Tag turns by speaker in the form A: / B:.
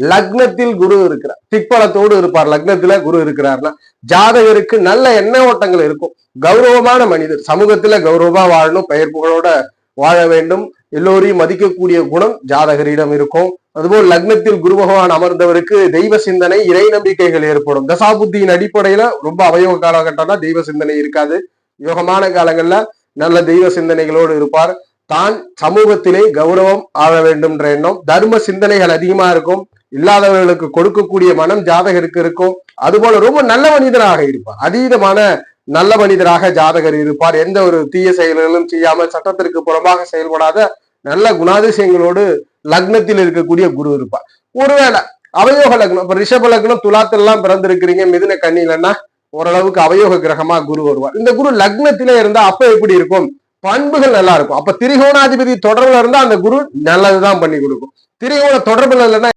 A: லக்னத்தில் குரு இருக்கிறார். பிற்பலத்தோடு இருப்பார். லக்னத்துல குரு இருக்கிறார்னா ஜாதகருக்கு நல்ல எண்ண ஓட்டங்கள் இருக்கும். கௌரவமான மனிதர். சமூகத்துல கௌரவமா வாழணும். பெயர் புகழோட வாழ வேண்டும். எல்லோரையும் மதிக்கக்கூடிய குணம் ஜாதகரிடம் இருக்கும். அதுபோல் லக்னத்தில் குரு பகவான் அமர்ந்தவருக்கு தெய்வ சிந்தனை இறை நம்பிக்கைகள் ஏற்படும். தசாபுத்தியின் அடிப்படையில ரொம்ப அவயோக காலகட்டம்னா தெய்வ சிந்தனை இருக்காது. யோகமான காலங்கள்ல நல்ல தெய்வ சிந்தனைகளோடு இருப்பார். தான் சமூகத்திலே கௌரவம் ஆழ வேண்டும்ன்ற எண்ணம். தர்ம சிந்தனைகள் அதிகமா இருக்கும். இல்லாதவர்களுக்கு கொடுக்கக்கூடிய மனம் ஜாதகருக்கு இருக்கும். அதுபோல ரொம்ப நல்ல மனிதராக இருப்பார். அதீதமான நல்ல மனிதராக ஜாதகர் இருப்பார். எந்த ஒரு தீய செயல்களும் செய்யாமல் சட்டத்திற்கு புறமாக செயல்படாத நல்ல குணாதிசயங்களோடு லக்னத்தில் இருக்கக்கூடிய குரு இருப்பார். ஒருவேளை அவயோக லக்னம் இப்ப ரிஷப லக்னம் துலாத்தெல்லாம் பிறந்திருக்கிறீங்க மிதுன கண்ணிலன்னா ஓரளவுக்கு அவயோக கிரகமா குரு வருவார். இந்த குரு லக்னத்திலே இருந்தா அப்ப எப்படி இருக்கும்? பண்புகள் நல்லா இருக்கும். அப்ப திரிகோணாதிபதி தொடர்புல இருந்தா அந்த குரு நல்லதுதான் பண்ணி கொடுக்கும். திரிகோண தொடர்புல இல்லைன்னா